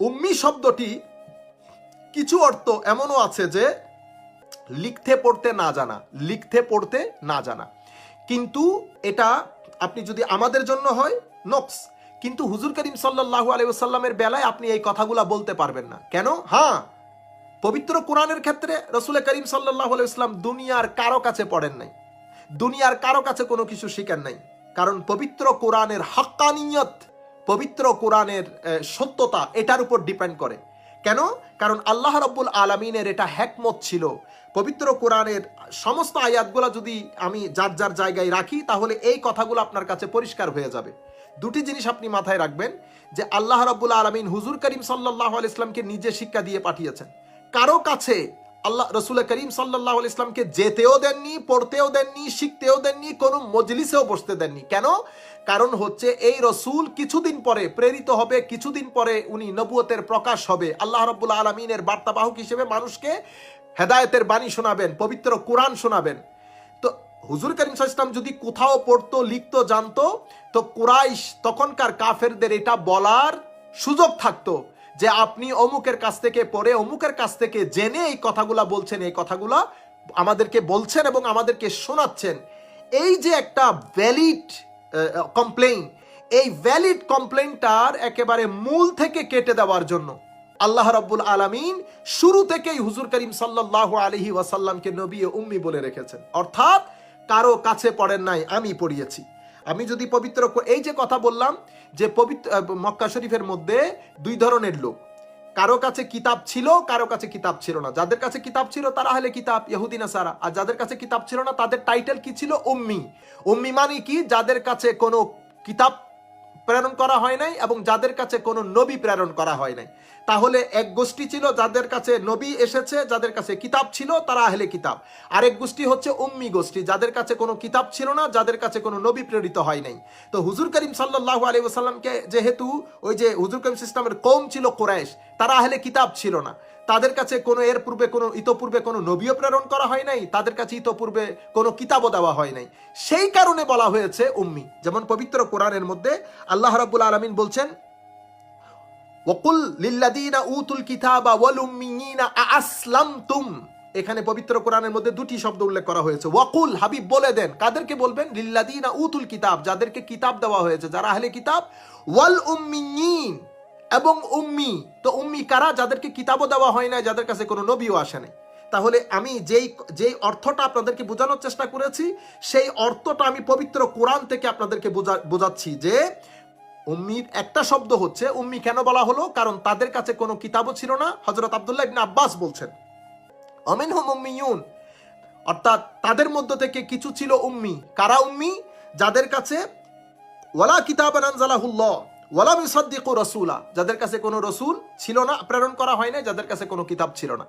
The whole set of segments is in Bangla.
উম্মি শব্দটি কিছু অর্থ এমনও আছে যে লিখতে পড়তে না জানা, লিখতে পড়তে না জানা। কিন্তু এটা আপনি যদি আমাদের জন্য হয় নক্স কিন্তু হুজুর করিম সাল্লাহ আলাইসাল্লামের বেলায় আপনি এই কথাগুলা বলতে পারবেন না। কেন? হ্যাঁ পবিত্র কোরআনের ক্ষেত্রে রসুল করিম সাল্লাহ ইসলাম দুনিয়ার কারও কাছে পড়েন নাই। দুনিয়ার কারও কাছে কোনো কিছু শিখেন নাই। কারণ পবিত্র কোরআনের হক্কানিয়ত পবিত্র কোরআনের সত্যতা এটার উপর ডিপেন্ড করে। কেন? কারণ আল্লাহ রব্বুল আলমিনের এটা হ্যাকমত ছিল। পবিত্র কোরআনের সমস্ত আয়াতগুলো যদি আমি যার যার জায়গায় রাখি, তাহলে এই কথাগুলো আপনার কাছে পরিষ্কার হয়ে যাবে। দুটি জিনিস আপনি মাথায় রাখবেন, যে আল্লাহ রব্বুল আলমিন হুজুর করিম সাল্লাহ ইসলামকে নিজে শিক্ষা দিয়ে পাঠিয়েছেন। কারও কাছে আল্লাহ রসুল করিম সাল্লাহ ইসলামকে যেতেও দেননি, পড়তেও দেননি, শিখতেও দেননি, কোনো মজলিসেও বসতে দেননি। কেন? কারণ হচ্ছে এই রসুল কিছুদিন পরে প্রেরিত হবে, কিছুদিন পরে উনি নবুয়তের প্রকাশ হবে। আল্লাহ রব্বুল আলমিনের বার্তাবাহক হিসেবে মানুষকে হেদায়তের বাণী শোনাবেন, পবিত্র কোরআন শোনাবেন। তো হুজুর করিম আলাইহি যদি কোথাও পড়তো, লিখতো, জানতো, তো কুরাইশ তখনকার কাফেরদের এটা বলার সুযোগ থাকতো। যে আপনি অমুকের কাছ থেকে পড়ে অমুকের কাছ থেকে জেনে এই কথাগুলা বলছেন, এই কথাগুলা আমাদেরকে বলছেন এবং আমাদেরকে শোনাচ্ছেন। এই যে একটা ভ্যালিড কমপ্লেইন এই ভ্যালিড কমপ্লেইনটার একেবারে মূল থেকে কেটে দেওয়ার জন্য আল্লাহ রাব্বুল আলামিন শুরু থেকেই হুজুর করিম সাল্লাল্লাহু আলাইহি ওয়াসাল্লামকে নবী উম্মি বলে রেখেছেন। অর্থাৎ কারও কাছে পড়েন নাই, আমি পড়িয়েছি। আমি যদি পবিত্র এই যে কথা বললাম, যে পবিত্র মক্কা শরীফের মধ্যে দুই ধরনের লোক। কারও কাছে কিতাব ছিল, কারও কাছে কিতাব ছিল না। যাদের কাছে কিতাব ছিল, তারা হলে কিতাব ইহুদিনা সারা আর যাদের কাছে কিতাব ছিল না, তাদের টাইটেল কি ছিল? উম্মি। উম্মি মানে কি? যাদের কাছে কোনো কিতাব প্রেরণ করা হয় নাই এবং যাদের কাছে কোনো নবী প্রেরণ করা হয় নাই। তাহলে এক গোষ্ঠী ছিল যাদের কাছে নবী এসেছে, যাদের কাছে কিতাব ছিল, তারা আহলে কিতাব। আরেক গোষ্ঠী হচ্ছে উম্মি গোষ্ঠী, যাদের কাছে কোনো কিতাব ছিল না, যাদের কাছে কোনো নবী প্রেরিত হয় নাই। তো হুজুর করিম সাল্লাহ আলী ওসাল্লামকে যেহেতু ওই যে হুজুর করিম সিস্টেমের কম ছিল কোরাইশ, তারা আহলে কিতাব ছিল না। তাদের কাছে কোনো এর পূর্বে কোনো, ইতপূর্বে কোনো নবীও প্রেরণ করা হয় নাই, তাদের কাছে ইতপূর্বে কোনো কিতাবও দেওয়া হয় নাই। সেই কারণে বলা হয়েছে, উম্মি, যেমন পবিত্র কোরআনের মধ্যে আল্লাহ রাব্বুল আলামিন বলছেন ওয়াকুল লিল্লাযীনা উতুল কিতাবা ওয়াল উম্মিয়িনা আআসলামতুম। এখানে পবিত্র কোরআনের মধ্যে দুটি শব্দ উল্লেখ করা হয়েছে। ওয়াকুল হাবিব, বলে দেন। কাদেরকে বলবেন? লিল্লাযীনা উতুল কিতাব, যাদেরকে কিতাব দেওয়া হয়েছে, যারা আহলে কিতাব। ওয়াল উম্মিয়িন এবং উম্মি, তো উম্মি কারা? যাদেরকে কিতাবও দেওয়া হয় না যাদের কাছে কোনো নবীও আসে নাই। তাহলে আমি যেই যেই অর্থটা আপনাদেরকে বোঝানোর চেষ্টা করেছি, সেই অর্থটা আমি পবিত্র কোরআন থেকে আপনাদেরকে বোঝা- বোঝাচ্ছি যে উম্মির একটা শব্দ হচ্ছে, উম্মি কেন বলা হলো? কারণ তাদের কাছে কোনো কিতাবও ছিল না। হজরত আবদুল্লাহ ইবনে আব্বাস বলছেন অমিন হুম উম্মিয়ুন অর্থাৎ তাদের মধ্য থেকে কিছু ছিল উম্মি। কারা উম্মি? যাদের কাছে, ওয়ালা কিতাব আনজালাহুল্লাহ। ওয়ালা মিসাদ্দিকু রাসূলা, যাদের কাছে কোনো রসুল ছিল না, প্রেরণ করা হয় না যাদের কাছে কোনো কিতাব ছিল না।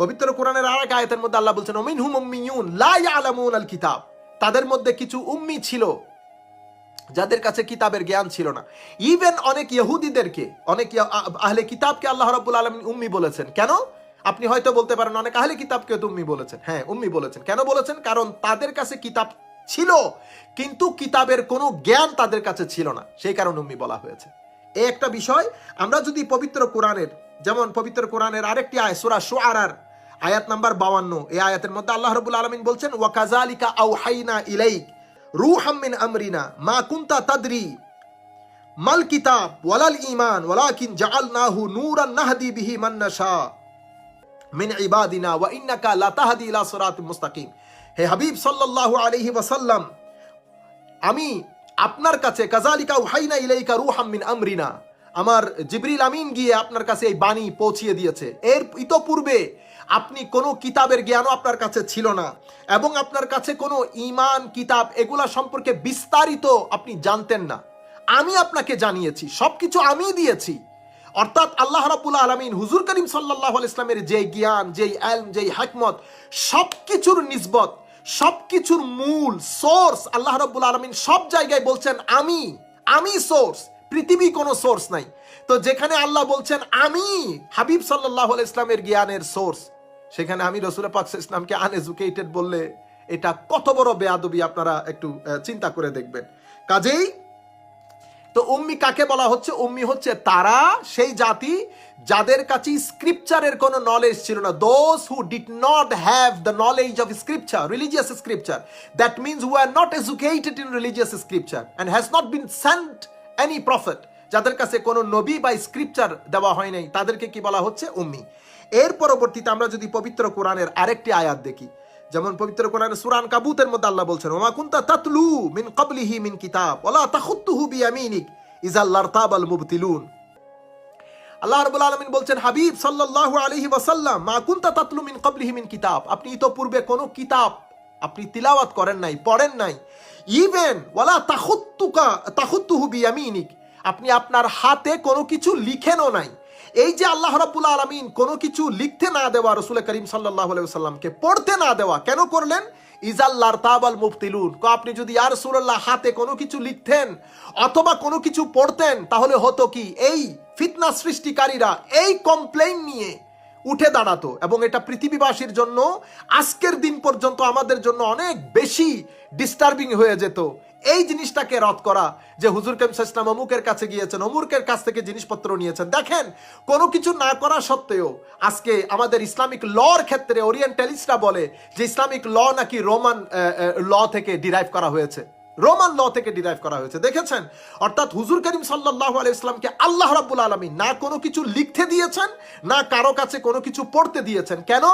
পবিত্র কোরআনের আর এক আয়াতের মধ্যে আল্লাহ বলছেন ওমিন হুম ইয়ালামুন আল কিতাব তাদের মধ্যে কিছু উম্মি ছিল, যাদের কাছে কিতাবের জ্ঞান ছিল না। ইভেন অনেক ইহুদিদেরকে, অনেক আহলে কিতাবকে আল্লাহ রাব্বুল আলামিন উম্মি বলেছেন। কেন? আপনি হয়তো বলতে পারেন, অনেক আহলে কিতাবকে তো উম্মি বলেছেন। হ্যাঁ উম্মি বলেছেন। কেন বলেছেন? কারণ তাদের কাছে কিতাব ছিল, কিন্তু কিতাবের কোনো জ্ঞান তাদের কাছে ছিল না। সেই কারণে উম্মি বলা হয়েছে। এই একটা বিষয়, আমরা যদি পবিত্র কোরআনের, যেমন পবিত্র কোরআনের আরেকটি আয় সূরা শুআরার, আয়াত নাম্বার বাউান্ন এই আয়াতের মধ্যে আল্লাহ রাব্বুল আলামিন বলছেন ওয়াকাজালিকা আউহাইনা ইলাইক রুহাম মিন আমরিনা মা কুনতা তাদরি মাল কিতাব ওয়ালাল ঈমান, ওয়ালাকিন জাআলনাহু নূরান নাহদি বিহি মান নাশা মিন ইবাদিনা ওয়া ইন্নাকা লা তাহদি ইলা সিরাতিন মুস্তাকিম। হে হাবিব সাল্লাল্লাহু আলাইহি ওয়াসাল্লাম, আমি আপনার কাছে কাজালিকা উহাইনা ইলাইকা রুহাম মিন আমরিনা, আমার জিবরিল আমিন গিয়ে আপনার কাছে এই বাণী পৌঁছিয়ে দিয়েছে। এর ইতপূর্বে আপনি কোনো কিতাবের জ্ঞানও আপনার কাছে ছিল না, এবং আপনার কাছে কোনো ইমান কিতাব এগুলা সম্পর্কে বিস্তারিত আপনি জানতেন না। আমি আপনাকে জানিয়েছি, সবকিছু আমি দিয়েছি। অর্থাৎ আল্লাহ রাবুল আলমিন, হুজুর করিম সাল্লাহ ইসলামের যে জ্ঞান, যেই এলম যেই হাকমত, সবকিছুর নিসবত সবকিছুর মূল সোর্স আল্লাহ রব্বুল আলমিন সব জায়গায় বলছেন, আমি আমি সোর্স পৃথিবী কোনো সোর্স নাই। তো যেখানে আল্লাহ বলছেন, আমি, হাবিব সাল্লাহ ইসলামের জ্ঞানের সোর্স সেখানে আমি রসুল পাক ইসলামকে আনএজুকেটেড বললে এটা কত বড় বেয়াদবি আপনারা একটু চিন্তা করে দেখবেন। কাজেই তো উম্মি কাকে বলা হচ্ছে? উম্মি হচ্ছে তারা, সেই জাতি যাদের কাছে স্ক্রিপচারের কোনো নলেজ ছিল না। Those who did not have the knowledge of scripture religious scripture that means who are not educated in religious scripture and has not been sent any profit যাদের কাছে কোনো নবী বা স্ক্রিপচার দেওয়া হয় নাই, তাদেরকে কি বলা হচ্ছে? উম্মি। এর পরবর্তীতে আমরা যদি পবিত্র কোরআনের আরেকটি আয়াত দেখি। যেমন পবিত্র কোরআনের সুরান কাবুতের মধ্যে আল্লাহ বলছেন, ওমা কুনতা তাতলু মিন ক্বাবলিহি মিন কিতাব, ওয়ালা তাখুত্তুহু বিয়ামিনিক ইজাল লারতাবাল মুবতিলুন। আল্লাহ রাব্বুল আলামিন বলছেন, হাবিব সাল্লাল্লাহু আলাইহি ওয়াসাল্লাম, মা কুনতা তাতলু মিন ক্বাবলিহি মিন কিতাব, আপনি ইতোপূর্বে কোনো কিতাব আপনি তিলাওয়াত করেন নাই, পড়েন নাই। ইভেন ওয়ালা তাখুত্তুকা, তাখুত্তুহু বিয়ামিনিক, আপনি আপনার হাতে কোনো কিছু লিখেনও নাই। এই যে আল্লাহ রাব্বুল আলামিন কোনো কিছু লিখতে না দেওয়া রসুল করিম সাল্লাল্লাহু আলাইহি ওয়াসাল্লামকে পড়তে না দেওয়া, কেন করলেন ইজাল্লার তাবাল মুফতিলুন আপনি যদি আর সুরাল্লাহ হাতে কোনো কিছু লিখতেন অথবা কোনো কিছু পড়তেন, তাহলে হতো কি? এই ফিতনা সৃষ্টিকারীরা এই কমপ্লেইন নিয়ে উঠে দাঁড়াতো এবং এটা পৃথিবীবাসীর জন্য, আজকের দিন পর্যন্ত আমাদের জন্য অনেক বেশি ডিস্টার্বিং হয়ে যেত। এই জিনিসটাকে রদ করা যে হুজুর কেম ইসলাম অমুকের কাছে গিয়েছেন, অমুকের কাছ থেকে জিনিসপত্র নিয়েছেন। দেখেন, কোনো কিছু না করা সত্ত্বেও আজকে আমাদের ইসলামিক লর ক্ষেত্রে ওরিয়েন্টালিস্টরা বলে যে ইসলামিক ল নাকি রোমান ল থেকে ডিরাইভ করা হয়েছে। রোমান ল থেকে ডিরাইভ করা হয়েছে। দেখেছেন? অর্থাৎ হুজুর করিম সাল্লাহ আলাইসলামকে আল্লাহ রাব্বুল আলমী না কোনো কিছু লিখতে দিয়েছেন, না কারও কাছে কোনো কিছু পড়তে দিয়েছেন। কেন?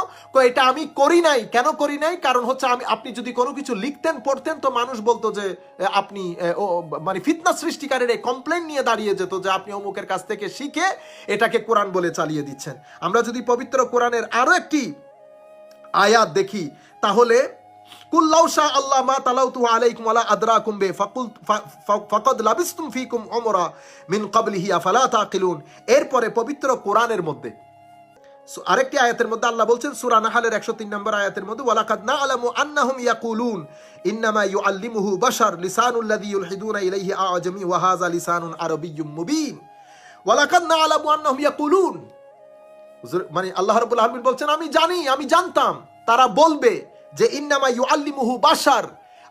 এটা আমি করি নাই। কেন করি নাই? কারণ হচ্ছে আমি, আপনি যদি কোনো কিছু লিখতেন, পড়তেন, তো মানুষ বলতো যে আপনি মানে ফিতনা সৃষ্টিকারের এই কমপ্লেন নিয়ে দাঁড়িয়ে যেত যে, আপনি অমুকের কাছ থেকে শিখে এটাকে কোরআন বলে চালিয়ে দিচ্ছেন। আমরা যদি পবিত্র কোরআনের আরও একটি আয়াত দেখি, তাহলে কুল্লাউ শাহ আল্লাহ মা তালাউতু আলাইকুম ওয়ালা আদরাকুম বে ফাকুল ফাকাদ লাবিস্তুম ফিকুম উমরা মিন ক্বাবলিহি আফালা তাকিলুন? এরপরে পবিত্র কোরআনের মধ্যে। আরেকটি আয়াতের মধ্যে আল্লাহ বলছেন, সূরা নাহালের 103 নম্বর আয়াতের মধ্যে, ওয়ালাকাদ নাআলামু আন্নাহুম ইয়াকুলুন, ইন্নামা ইউআল্লিমুহু বাশার লিসানুল লাযী ইউলহিদুনা ইলাইহি আ'জামি, ওয়া লিসানুন আরাবিয়্যুম মুবিন। ওয়ালাকাদ নাআলামু আন্নাহুম ইয়াকুলুন। মানে আল্লাহ রাব্বুল আলামিন বলছেন, আমি জানি, আমি জানতাম। তারা বলবে যে ইন্নামা ইউআল্লিমুহু বাশার।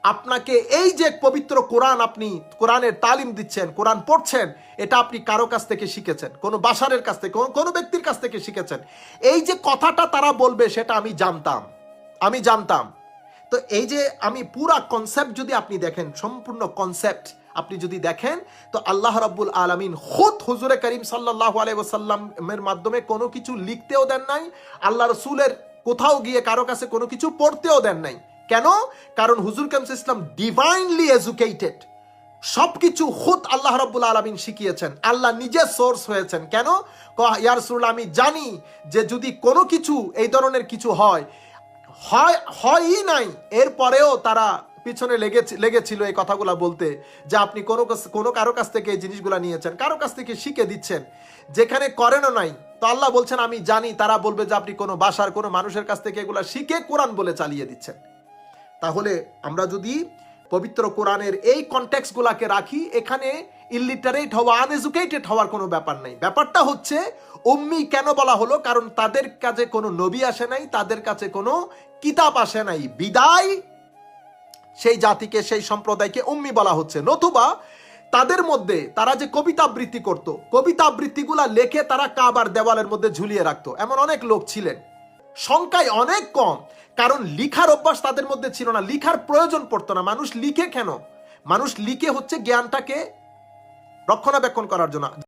আপনাকে এই যে পবিত্র কোরআন আপনি কোরআনের তালিম দিচ্ছেন, কোরআন পড়ছেন, এটা আপনি কারও কাছ থেকে শিখেছেন, কোনো বাসারের কাছ থেকে, কোনো- ব্যক্তির কাছ থেকে শিখেছেন। এই যে কথাটা তারা বলবে, সেটা আমি জানতাম। আমি জানতাম। তো এই যে আমি পুরা কনসেপ্ট যদি আপনি দেখেন, সম্পূর্ণ কনসেপ্ট আপনি যদি দেখেন, তো আল্লাহ রব্বুল আলামিন খুদ হুজুরে করিম আলাইহি ওয়াসাল্লামের মাধ্যমে কোনো কিছু লিখতেও দেন নাই। আল্লাহ রসুলের কোথাও গিয়ে কারও কাছে কোনো কিছু পড়তেও দেন নাই। কেন? কারণ হুজুর কামস ইসলাম ডিভাইনলি এজুকেটেড সবকিছু হুত আল্লাহ রব্বুল আলমিন শিখিয়েছেন। আল্লাহ নিজে সোর্স হয়েছেন। কেন? ইয়ারসুল ইয়া আমি জানি যে যদি কোনো কিছু এই ধরনের কিছু হয় হয়, হয়ই নাই, এরপরেও তারা পিছনে লেগে লেগেছিল এই কথাগুলো বলতে, যে আপনি কোনো কোনো কারও কাছ থেকে এই জিনিসগুলো নিয়েছেন, কারও কাছ থেকে শিখে দিচ্ছেন, যেখানে করেনও নাই। তো আল্লাহ বলছেন, আমি জানি, তারা বলবে যে আপনি কোনো বাসার, কোনো মানুষের কাছ থেকে এগুলো শিখে কোরআন বলে চালিয়ে দিচ্ছেন। তাহলে আমরা যদি পবিত্র কোরআনের এই কনটেক্সগুলাকে রাখি, এখানে ইলিটারেট হওয়া আনএজুকেটেড হওয়ার কোনো ব্যাপার নাই। ব্যাপারটা হচ্ছে অম্মি কেন বলা হলো? কারণ তাদের কাছে কোনো নবী আসে নাই, তাদের কাছে কোনো কিতাব আসে নাই। বিদায় সেই জাতিকে, সেই সম্প্রদায়কে উম্মি বলা হচ্ছে। নতুবা তাদের মধ্যে তারা যে কবিতা আবৃত্তি করত কবিতা আবৃত্তিগুলা লেখে তারা কাবার দেওয়ালের মধ্যে ঝুলিয়ে রাখতো। এমন অনেক লোক ছিলেন। সংখ্যায় অনেক কম, কারণ লিখার অভ্যাস তাদের মধ্যে ছিল না। লিখার প্রয়োজন পড়তো না। মানুষ লিখে কেন? মানুষ লিখে হচ্ছে জ্ঞানটাকে রক্ষণাবেক্ষণ করার জন্য।